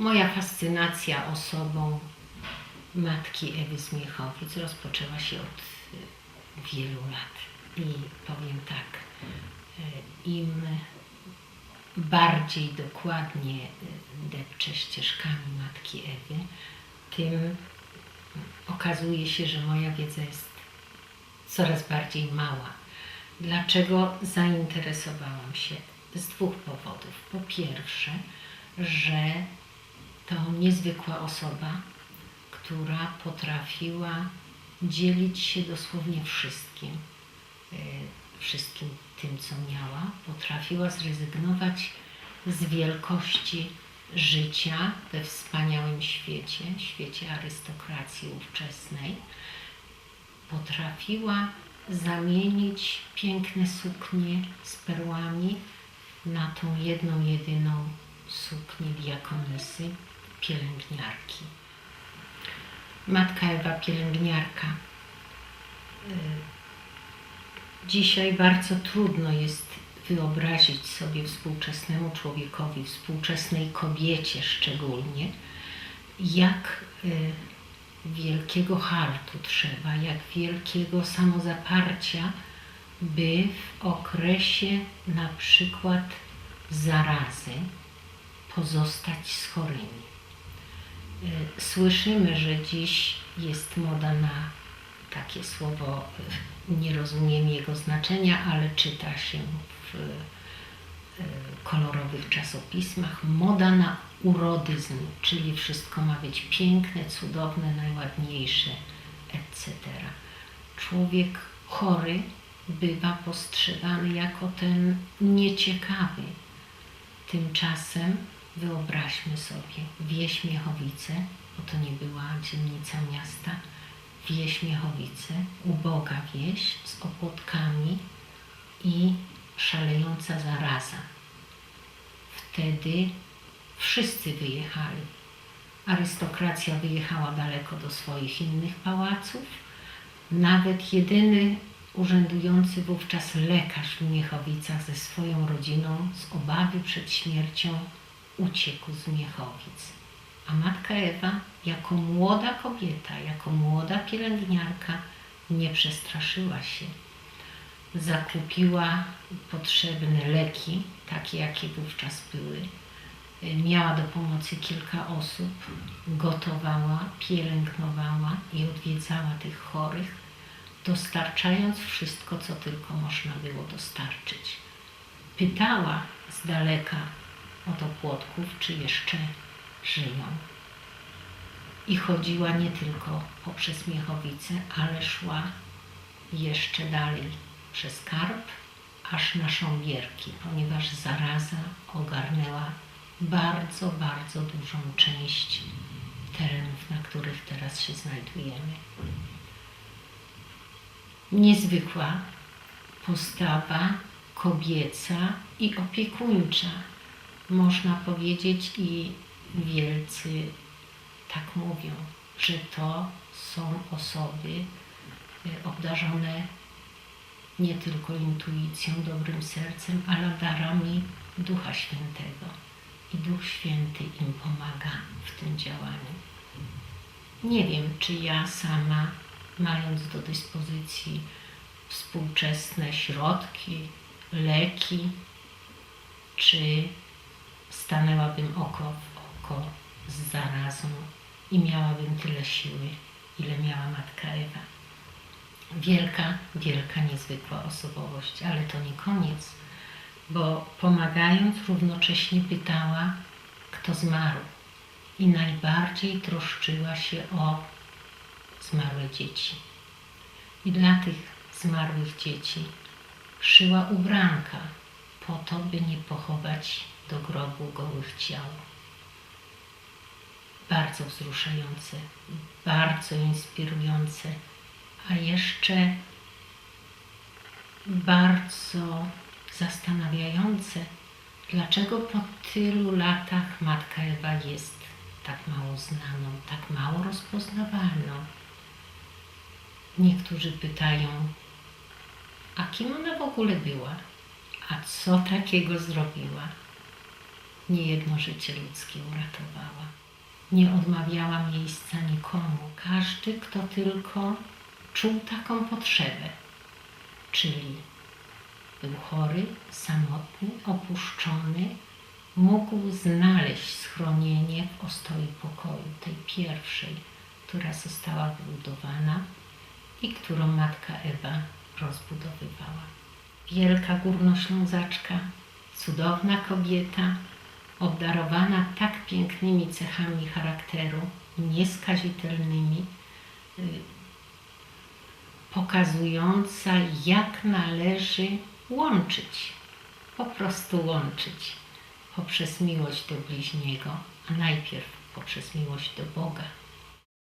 Moja fascynacja osobą matki Ewy Zmiechowic rozpoczęła się od y, wielu lat. I powiem tak, y, im bardziej dokładnie y, depczę ścieżkami matki Ewy, tym okazuje się, że moja wiedza jest coraz bardziej mała. Dlaczego zainteresowałam się? Z dwóch powodów. Po pierwsze, że to niezwykła osoba, która potrafiła dzielić się dosłownie wszystkim, e, wszystkim tym, co miała. Potrafiła zrezygnować z wielkości życia we wspaniałym świecie, świecie arystokracji ówczesnej. Potrafiła zamienić piękne suknie z perłami na tą jedną, jedyną suknię diakonisy, pielęgniarki. Matka Ewa pielęgniarka. Y, Dzisiaj bardzo trudno jest wyobrazić sobie współczesnemu człowiekowi, współczesnej kobiecie szczególnie, jak y, wielkiego hartu trzeba, jak wielkiego samozaparcia, by w okresie na przykład zarazy pozostać z chorymi. Y, Słyszymy, że dziś jest moda na takie słowo, y, nie rozumiem jego znaczenia, ale czyta się w y, kolorowych czasopismach. Moda na urodyzm, czyli wszystko ma być piękne, cudowne, najładniejsze, etc. Człowiek chory bywa postrzegany jako ten nieciekawy. Tymczasem wyobraźmy sobie wieś Miechowice, bo to nie była dzielnica miasta, wieś Miechowice, uboga wieś z opłotkami i szalejąca zaraza. Wtedy wszyscy wyjechali. Arystokracja wyjechała daleko do swoich innych pałaców. Nawet jedyny urzędujący wówczas lekarz w Miechowicach ze swoją rodziną z obawy przed śmiercią uciekł z Miechowic. A matka Ewa, jako młoda kobieta, jako młoda pielęgniarka, nie przestraszyła się. Zakupiła potrzebne leki, takie jakie wówczas były. Miała do pomocy kilka osób, gotowała, pielęgnowała i odwiedzała tych chorych, dostarczając wszystko, co tylko można było dostarczyć. Pytała z daleka od opłotków, czy jeszcze żyją. I chodziła nie tylko poprzez Miechowice, ale szła jeszcze dalej przez Karp, aż na Sząbierki, ponieważ zaraza ogarnęła bardzo, bardzo dużą część terenów, na których teraz się znajdujemy. Niezwykła postawa kobieca i opiekuńcza, można powiedzieć, i wielcy tak mówią, że to są osoby y, obdarzone nie tylko intuicją, dobrym sercem, ale darami Ducha Świętego. I Duch Święty im pomaga w tym działaniu. Nie wiem, czy ja sama, mając do dyspozycji współczesne środki, leki, czy stanęłabym oko w oko z zarazą i miałabym tyle siły, ile miała matka Ewa. Wielka, wielka, niezwykła osobowość, ale to nie koniec, bo pomagając równocześnie pytała, kto zmarł i najbardziej troszczyła się o zmarłe dzieci. I dla tych zmarłych dzieci szyła ubranka po to, by nie pochować do grobu gołych ciał. Bardzo wzruszające, bardzo inspirujące, a jeszcze bardzo zastanawiające, dlaczego po tylu latach Matka Ewa jest tak mało znaną, tak mało rozpoznawalną. Niektórzy pytają, a kim ona w ogóle była? A co takiego zrobiła? Niejedno życie ludzkie uratowała. Nie odmawiała miejsca nikomu. Każdy, kto tylko czuł taką potrzebę, czyli był chory, samotny, opuszczony, mógł znaleźć schronienie w ostoi pokoju, tej pierwszej, która została wybudowana i którą matka Ewa rozbudowywała. Wielka górnoślązaczka, cudowna kobieta, obdarowana tak pięknymi cechami charakteru, nieskazitelnymi, y, pokazująca, jak należy łączyć, po prostu łączyć poprzez miłość do bliźniego, a najpierw poprzez miłość do Boga.